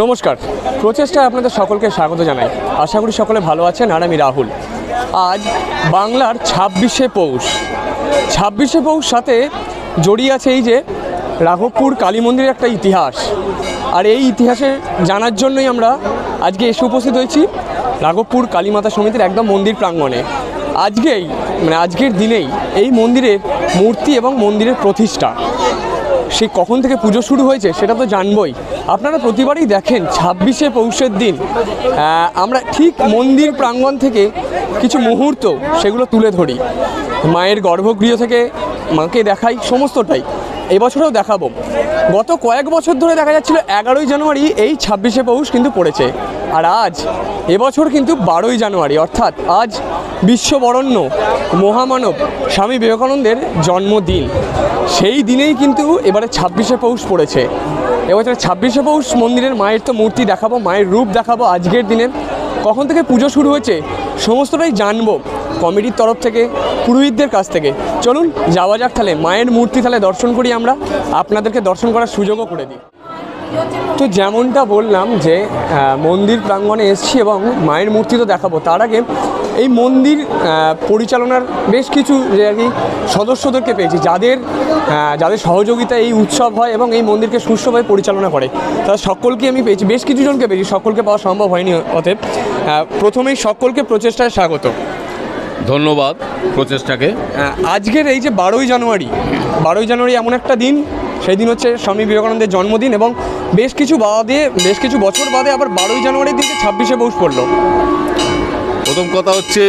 নমস্কার। প্রচেষ্টায় আপনাদের সকলকে স্বাগত জানাই। আশা করি সকলে ভালো আছেন আর আমি রাহুল। আজ বাংলার ছাব্বিশে পৌষ। ছাব্বিশে পৌষ সাথে জড়িয়ে আছে এই যে রাঘবপুর কালী মন্দিরের একটা ইতিহাস। আর এই ইতিহাসে জানার জন্যই আমরা আজকে এসে উপস্থিত হয়েছি রাঘবপুর কালীমাতা সমিতির একদম মন্দির প্রাঙ্গণে। আজকেই মানে আজকের দিনেই এই মন্দিরের মূর্তি এবং মন্দিরের প্রতিষ্ঠা। সেই কখন থেকে পুজো শুরু হয়েছে সেটা তো জানবই। আপনারা প্রতিবারই দেখেন ছাব্বিশে পৌষের দিন আমরা ঠিক মন্দির প্রাঙ্গণ থেকে কিছু মুহূর্ত সেগুলো তুলে ধরি। মায়ের গর্ভগৃহ থেকে মাকে দেখাই সমস্তটাই। এবছরেও দেখাবো। গত কয়েক বছর ধরে দেখা যাচ্ছিল এগারোই জানুয়ারি, এই ছাব্বিশে পৌষ কিন্তু পড়েছে। আর আজ, এবছর কিন্তু বারোই জানুয়ারি, অর্থাৎ আজ বিশ্ববরণ্য মহামানব স্বামী বিবেকানন্দের জন্মদিন। সেই দিনেই কিন্তু এবারে ছাব্বিশে পৌষ পড়েছে। এবছর ছাব্বিশে পৌষ মন্দিরের মায়ের তো মূর্তি দেখাবো, মায়ের রূপ দেখাবো আজকের দিনে। কখন থেকে পুজো শুরু হয়েছে, সমস্তটাই জানব। কমিটির তরফ থেকে, পুরোহিতদের কাছ থেকে। চলুন, যাওয়া যাক তাহলে। মায়ের মূর্তি তাহলে দর্শন করি আমরা। আপনাদেরকে দর্শন করার সুযোগও করে দিই। তো যেমনটা বললাম যে মন্দির প্রাঙ্গণে এসেছি এবং মায়ের মূর্তি তো দেখাবো। তার আগে এই মন্দির পরিচালনার বেশ কিছু যে আর কি সদস্যদেরকে পেয়েছি, যাদের যাদের সহযোগিতা এই উৎসব হয় এবং এই মন্দিরকে সুষ্ঠুভাবে পরিচালনা করে। তারা সকলকে আমি পেয়েছি, বেশ কিছুজনকে পেয়েছি, সকলকে পাওয়া সম্ভব হয়নি অতএব। প্রথমেই সকলকে প্রচেষ্টায় স্বাগত ধন্যবাদ প্রচেষ্টাকে। আজকের এই যে বারোই জানুয়ারি বারোই জানুয়ারি এমন একটা দিন, সেই দিন হচ্ছে স্বামী বিবেকানন্দের জন্মদিন এবং বেশ কিছু বাদে, বেশ কিছু বছর বাদে আবার বারোই জানুয়ারির দিনকে ছাব্বিশে পৌষ পড়ল। প্রথম কথা হচ্ছে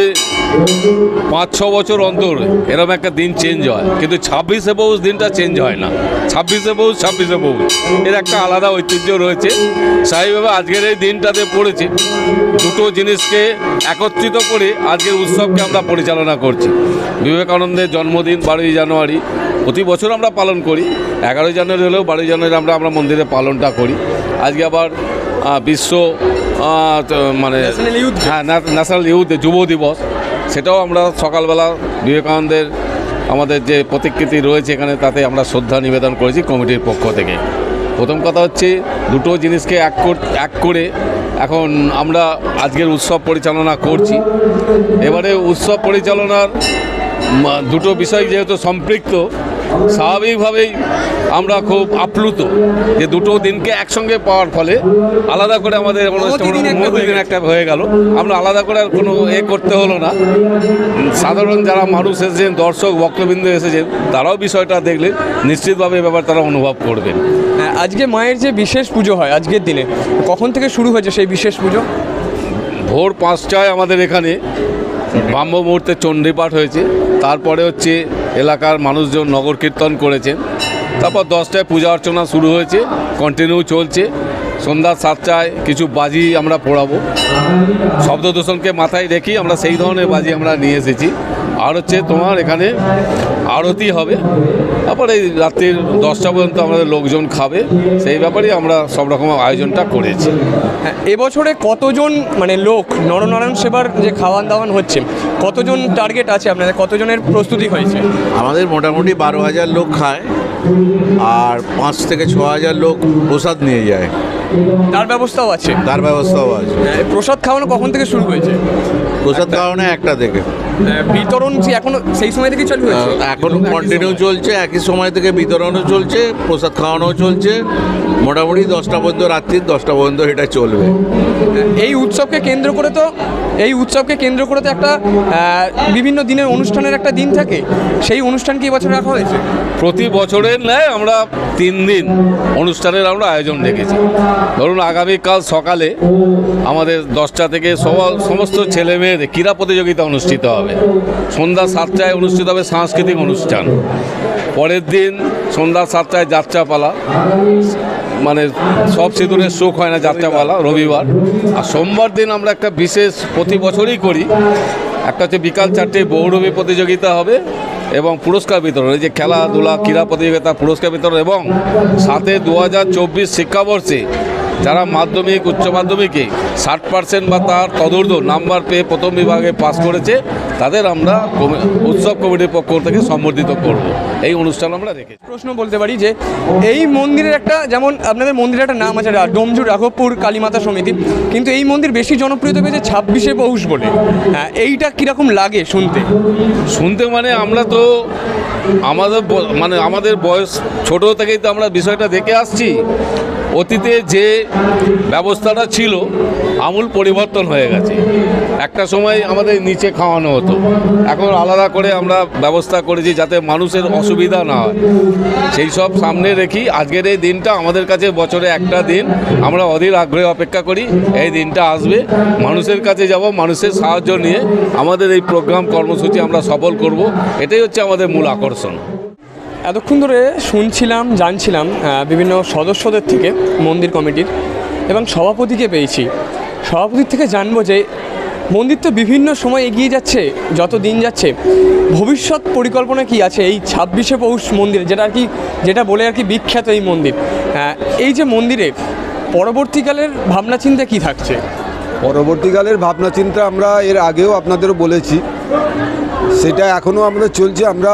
পাঁচ, ছ বছর অন্তর এরকম একটা দিন চেঞ্জ হয়। কিন্তু ছাব্বিশে পৌষ দিনটা চেঞ্জ হয় না। ছাব্বিশে পৌষ ছাব্বিশে পৌষ। এর একটা আলাদা ঐতিহ্য রয়েছে। স্বাভাবিকভাবে আজকের এই দিনটাতে পড়েছে। দুটো জিনিসকে একত্রিত করে আজকের উৎসবকে আমরা পরিচালনা করছি। বিবেকানন্দের জন্মদিন বারোই জানুয়ারি। প্রতি বছর আমরা পালন করি। এগারোই জানুয়ারি হলেও বারোই জানুয়ারি আমরা আমরা মন্দিরে পালনটা করি। আজকে আবার বিশ্ব মানে হ্যাঁ ন্যাশনাল ইউথ যুব দিবস। সেটাও আমরা সকালবেলা বিবেকানন্দের আমাদের যে প্রতিকৃতি রয়েছে এখানে তাতে আমরা শ্রদ্ধা নিবেদন করেছি কমিটির পক্ষ থেকে। প্রথম কথা হচ্ছে দুটো জিনিসকে এক কর- এক করে এখন আমরা আজকের উৎসব পরিচালনা করছি। এবারে উৎসব পরিচালনার দুটো বিষয় যেহেতু সম্পৃক্ত স্বাভাবিকভাবেই আমরা খুব আপ্লুত যে দুটো দিনকে একসঙ্গে পাওয়ার ফলে আলাদা করে আমাদের মতিদিন একটা হয়ে গেল। আমরা আলাদা করে আর কোনো এ করতে হলো না। সাধারণ যারা মানুষ এসেছেন দর্শক বক্তবৃন্দ এসেছেন তারাও বিষয়টা দেখলে নিশ্চিতভাবে এ ব্যাপার তারা অনুভব করবেন। হ্যাঁ, আজকে মায়ের যে বিশেষ পুজো হয় আজকের দিনে কখন থেকে শুরু হয়েছে সেই বিশেষ পুজো? ভোর পাঁচটায় আমাদের এখানে ব্রাহ্ম মুহূর্তে চণ্ডীপাঠ হয়েছে। তারপরে হচ্ছে এলাকার মানুষজন নগর কীর্তন করেছেন। তারপর দশটায় পূজা অর্চনা শুরু হয়েছে কন্টিনিউ চলছে। সন্ধ্যা সাতটায় কিছু বাজি আমরা পোড়াবো। শব্দ দূষণকে মাথায় রেখেই আমরা সেই ধরনের বাজি আমরা নিয়ে এসেছি। আর হচ্ছে তোমার এখানে আরতি হবে। তারপরে এই রাত্রির দশটা পর্যন্ত আমাদের লোকজন খাবে। সেই ব্যাপারেই আমরা সব রকম আয়োজনটা করেছি। হ্যাঁ এবছরে কতজন মানে লোক নরনারায়ণ সেবার যে খাওয়ান দাওয়ান হচ্ছে কতজন টার্গেট আছে আপনাদের? কতজনের প্রস্তুতি হয়েছে? আমাদের মোটামুটি বারো হাজার লোক খায় আর পাঁচ থেকে ছ হাজার লোক প্রসাদ নিয়ে যায়। তার ব্যবস্থাও আছে? তার ব্যবস্থাও আছে। হ্যাঁ, প্রসাদ খাওয়ানো কখন থেকে শুরু হয়েছে? প্রসাদ খাওয়ানো একটা থেকে। বিতরণ কি এখনও সেই সময় থেকেই চালু হয়েছে? এখন কন্টিনিউ চলছে একই সময় থেকে বিতরণও চলছে প্রসাদ খাওয়ানোও চলছে। মোটামুটি দশটা পর্যন্ত রাত্রির দশটা পর্যন্ত এটা চলবে। এই উৎসবকে কেন্দ্র করে তো এই উৎসবকে কেন্দ্র করে তো একটা বিভিন্ন দিনের অনুষ্ঠানের একটা দিন থাকে। সেই অনুষ্ঠান কি এবছর রাখা হয়েছে? প্রতি বছরের ন্যায় আমরা তিন দিন অনুষ্ঠানের আমরা আয়োজন রেখেছি। ধরুন আগামীকাল সকালে আমাদের দশটা থেকে সমস্ত ছেলে মেয়েদের ক্রীড়া প্রতিযোগিতা অনুষ্ঠিত হবে। সন্ধ্যা সাতটায় অনুষ্ঠিত হবে সাংস্কৃতিক অনুষ্ঠান। পরের দিন সন্ধ্যা সাতটায় যাত্রাপালা। মানে সব সিঁদুরের সুখ হয় না যাত্রাপালা, রবিবার। আর সোমবার দিন আমরা একটা বিশেষ প্রতি বছরই করি। একটা হচ্ছে বিকাল চারটে বৌরবী প্রতিযোগিতা হবে। এবং পুরস্কার বিতরণ, এই যে খেলাধুলা, ক্রীড়া প্রতিযোগিতা, পুরস্কার বিতরণ এবং সাথে দু হাজার চব্বিশ শিক্ষাবর্ষে যারা মাধ্যমিক উচ্চ মাধ্যমিকে ষাট পার্সেন্ট বা তার তদূর্ধ্ব নাম্বার পেয়ে প্রথম বিভাগে পাস করেছে তাদের আমরা উৎসব কমিটির পক্ষ থেকে সম্বর্ধিত করব। এই অনুষ্ঠান আমরা রেখেছি। প্রশ্ন বলতে পারি যে এই মন্দিরের একটা যেমন আপনাদের মন্দিরের একটা নাম আছে ডোমজুর রাঘবপুর কালীমাতা সমিতি। কিন্তু এই মন্দির বেশি জনপ্রিয়তা পেয়েছে ছাব্বিশে পৌষ বলে। হ্যাঁ এইটা কীরকম লাগে শুনতে? শুনতে মানে আমরা তো আমাদের মানে আমাদের বয়স ছোট থেকেই তো আমরা বিষয়টা দেখে আসছি। অতীতে যে ব্যবস্থাটা ছিল, আমূল পরিবর্তন হয়ে গেছে। একটা সময় আমাদের নিচে খাওয়ানো হতো। এখন আলাদা করে আমরা ব্যবস্থা করেছি যাতে মানুষের অসুবিধা না হয়। সেই সব সামনে রেখি, আজকের এই দিনটা আমাদের কাছে বছরে একটা দিন। আমরা অধীর আগ্রহে অপেক্ষা করি, এই দিনটা আসবে। মানুষের কাছে যাব, মানুষের সাহায্য নিয়ে আমাদের এই প্রোগ্রাম কর্মসূচি আমরা সফল করব। এটাই হচ্ছে আমাদের মূল আকর্ষণ। এতক্ষণ ধরে শুনছিলাম, জানছিলাম বিভিন্ন সদস্যদের থেকে মন্দির কমিটির এবং সভাপতিকে পেয়েছি। সভাপতির থেকে জানব যে মন্দির তো বিভিন্ন সময় এগিয়ে যাচ্ছে, যত দিন যাচ্ছে, ভবিষ্যৎ পরিকল্পনা কি আছে এই ছাব্বিশে পৌষ মন্দির, যেটা আর কি, যেটা বলে আর কি বিখ্যাত এই মন্দির। এই যে মন্দিরে পরবর্তীকালের ভাবনা চিন্তা কি থাকছে? পরবর্তীকালের ভাবনা চিন্তা আমরা এর আগেও আপনাদের বলেছি। সেটা এখনও আমরা চলছে। আমরা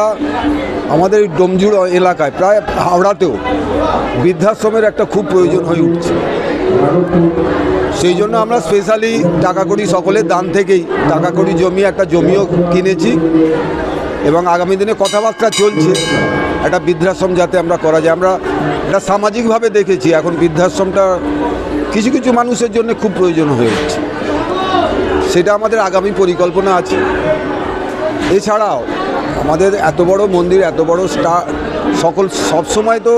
আমাদের এই ডোমজুড় এলাকায়, প্রায় হাওড়াতেও বৃদ্ধাশ্রমের একটা খুব প্রয়োজন হয়ে উঠছে। সেই জন্য আমরা স্পেশালি টাকা কড়ি সকলের দান থেকেই টাকা কড়ি জমি, একটা জমিও কিনেছি এবং আগামী দিনে কথাবার্তা চলছে, একটা বৃদ্ধাশ্রম যাতে আমরা করা যায়। আমরা এটা সামাজিকভাবে দেখেছি, এখন বৃদ্ধাশ্রমটা কিছু কিছু মানুষের জন্য খুব প্রয়োজন হয়ে উঠছে। সেটা আমাদের আগামী পরিকল্পনা আছে। এছাড়াও আমাদের এত বড় মন্দির, এত বড় স্টার সকল সবসময় তো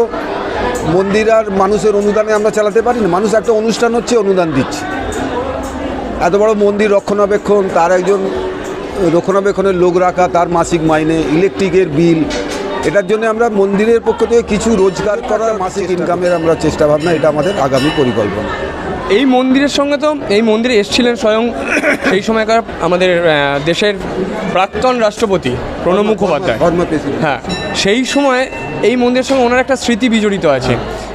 মন্দির আর মানুষের অনুদানে আমরা চালাতে পারি না। মানুষ একটা অনুষ্ঠান হচ্ছে, অনুদান দিচ্ছে। এত বড় মন্দির রক্ষণাবেক্ষণ, তার একজন রক্ষণাবেক্ষণের লোক রাখা, তার মাসিক মাইনে, ইলেকট্রিকের বিল এটার জন্য আমরা মন্দিরের পক্ষ থেকে কিছু রোজগার করার মাসিক ইনকামের আমরা চেষ্টা ভাবনা এটা আমাদের আগামী পরিকল্পনা। এই মন্দিরের সঙ্গে তো এই মন্দিরে এসেছিলেন স্বয়ং সেই সময়কার আমাদের দেশের প্রাক্তন রাষ্ট্রপতি প্রণব মুখোপাধ্যায়। হ্যাঁ সেই সময় এই মন্দিরের সঙ্গে ওনার একটা স্মৃতি বিজড়িত আছে।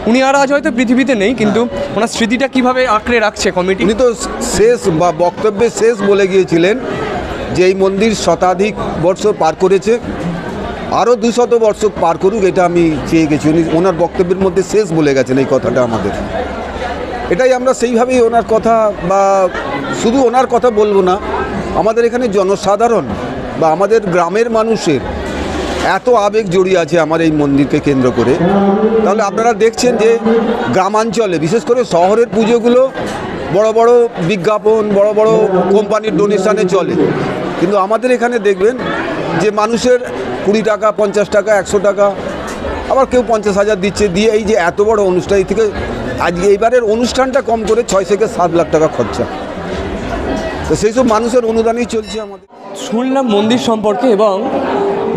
উনি আর আজ হয়তো পৃথিবীতে নেই কিন্তু ওনার স্মৃতিটা কীভাবে আঁকড়ে রাখছে কমিটি উনি তো শেষ বা বক্তব্যে শেষ বলে গিয়েছিলেন যে এই মন্দির শতাধিক বর্ষ পার করেছে। আরও দুশত বর্ষ পার করুক, এটা আমি চেয়ে গেছি। উনি ওনার বক্তব্যের মধ্যে শেষ বলে গেছেন এই কথাটা আমাদের। এটাই আমরা সেইভাবেই ওনার কথা বা শুধু ওনার কথা বলব না, আমাদের এখানে জনসাধারণ বা আমাদের গ্রামের মানুষের এত আবেগ জড়িয়ে আছে আমার এই মন্দিরকে কেন্দ্র করে। তাহলে আপনারা দেখছেন যে গ্রামাঞ্চলে, বিশেষ করে শহরের পুজোগুলো বড় বড় বিজ্ঞাপন, বড় বড় কোম্পানির ডোনেশনে চলে। কিন্তু আমাদের এখানে দেখবেন যে মানুষের কুড়ি টাকা, পঞ্চাশ টাকা, একশো টাকা। আবার কেউ পঞ্চাশ হাজার দিচ্ছে। দিয়ে এই যে এত বড় অনুষ্ঠান থেকে আজকে এইবারের অনুষ্ঠানটা কম করে ছয় থেকে সাত লাখ টাকা খরচা। তো সেই সব মানুষের অনুদানেই চলছে আমাদের। শুনলাম মন্দির সম্পর্কে এবং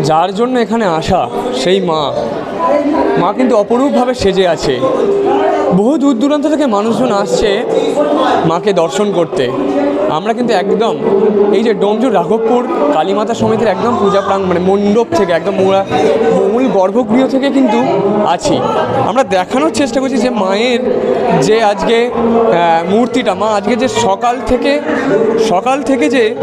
যার জন্য এখানে আসা, সেই মা। মা কিন্তু অপরূপভাবে সেজে আছে। বহু দূর দূরান্ত থেকে মানুষজন আসছে মাকে দর্শন করতে। আমরা কিন্তু একদম এই যে ডোমজুর রাঘবপুর, কালীমাতা সমিতির একদম পূজা প্রাঙ্গ মানে মণ্ডপ থেকে, একদম মূলা- মূল গর্ভগৃহ থেকে কিন্তু আছি। আমরা দেখানোর চেষ্টা করছি যে মায়ের যে আজকে মূর্তিটা, মা আজকে যে সকাল থেকে সকাল থেকে যে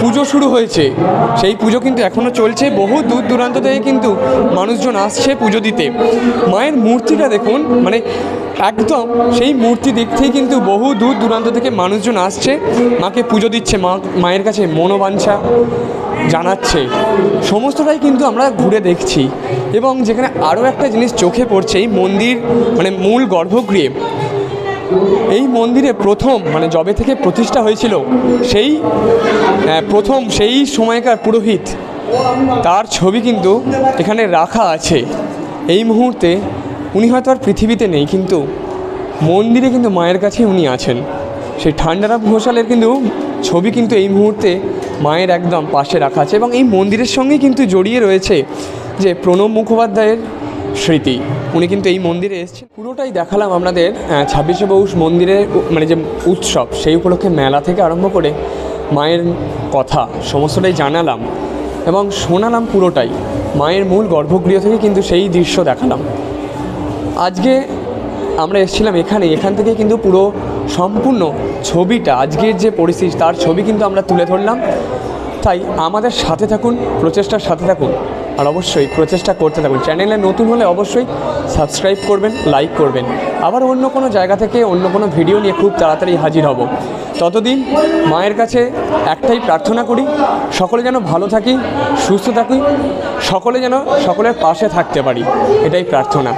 পুজো শুরু হয়েছে, সেই পুজো কিন্তু এখনও চলছে। বহু দূর দূরান্ত থেকে কিন্তু মানুষজন আসছে পুজো দিতে। মায়ের মূর্তিটা দেখুন মানে একদম সেই মূর্তি দেখতেই কিন্তু বহু দূর দূরান্ত থেকে মানুষজন আসছে। মাকে পুজো দিচ্ছে মা, মায়ের কাছে মনোবাঞ্ছা জানাচ্ছে। সমস্তটাই কিন্তু আমরা ঘুরে দেখছি এবং যেখানে আরও একটা জিনিস চোখে পড়ছে, এই মন্দির মানে মূল গর্ভগৃহে। এই মন্দিরে প্রথম মানে জবে থেকে প্রতিষ্ঠা হয়েছিল, সেই প্রথম সেই সময়কার পুরোহিত, তার ছবি কিন্তু এখানে রাখা আছে। এই মুহূর্তে উনি হয়তো আর পৃথিবীতে নেই, কিন্তু মন্দিরে কিন্তু মায়ের কাছেই উনি আছেন। সেই ঠান্ডারাম ঘোষালের কিন্তু ছবি কিন্তু এই মুহূর্তে মায়ের একদম পাশে রাখা আছে এবং এই মন্দিরের সঙ্গেই কিন্তু জড়িয়ে রয়েছে যে প্রণব মুখোপাধ্যায়ের স্মৃতি। উনি কিন্তু এই মন্দিরে এসেছেন। পুরোটাই দেখালাম আপনাদের ছাব্বিশে পৌষ মন্দিরের মানে যে উৎসব, সেই উপলক্ষে মেলা থেকে আরম্ভ করে মায়ের কথা, সমস্তটাই জানালাম এবং শোনালাম পুরোটাই। মায়ের মূল গর্ভগৃহ থেকে কিন্তু সেই দৃশ্য দেখালাম। আজকে আমরা এসেছিলাম এখানে এখান থেকে কিন্তু পুরো সম্পূর্ণ ছবিটা, আজকের যে পরিস্থিতি, তার ছবি কিন্তু আমরা তুলে ধরলাম। তাই আমাদের সাথে থাকুন, প্রচেষ্টার সাথে থাকুন, আর অবশ্যই প্রচেষ্টা করতে থাকুন। চ্যানেলে নতুন হলে অবশ্যই সাবস্ক্রাইব করবেন, লাইক করবেন। আবার অন্য কোনো জায়গা থেকে অন্য কোনো ভিডিও নিয়ে খুব তাড়াতাড়ি হাজির হব। ততদিন মায়ের কাছে একটাই প্রার্থনা করি, সকলে যেন ভালো থাকি, সুস্থ থাকি, সকলে যেন সকলের পাশে থাকতে পারি। এটাই প্রার্থনা।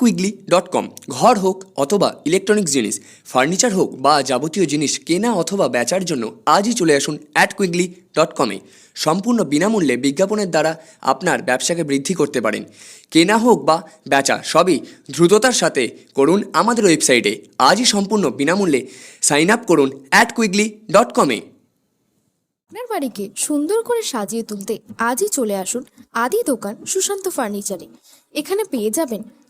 কুইকলি ডট কম ঘর হোক অথবা ইলেকট্রনিক্স জিনিস ফার্নিচার হোক বা যাবতীয় জিনিস কেনা অথবা বেচার জন্য আজই চলে আসুন অ্যাট কুইকলি ডট কমে সম্পূর্ণ বিনামূল্যে বিজ্ঞাপনের দ্বারা আপনার ব্যবসাকে বৃদ্ধি করতে পারেন। কেনা হোক বা বেচা সবই দ্রুততার সাথে করুন আমাদের ওয়েবসাইটে। আজই সম্পূর্ণ বিনামূল্যে সাইন আপ করুন অ্যাট কুইকলি ডট কমে আপনার বাড়িকে সুন্দর করে সাজিয়ে তুলতে আজই চলে আসুন আদি দোকান সুশান্ত ফার্নিচারে। এখানে পেয়ে যাবেন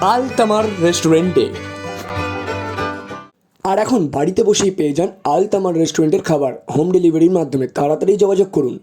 আল তামার রেস্টুরেন্টে। আর এখন বাড়িতে বসেই পেয়ে যান আলতামার রেস্টুরেন্টের খাবার। হোম ডেলিভারির মাধ্যমে তাড়াতাড়ি যোগাযোগ করুন।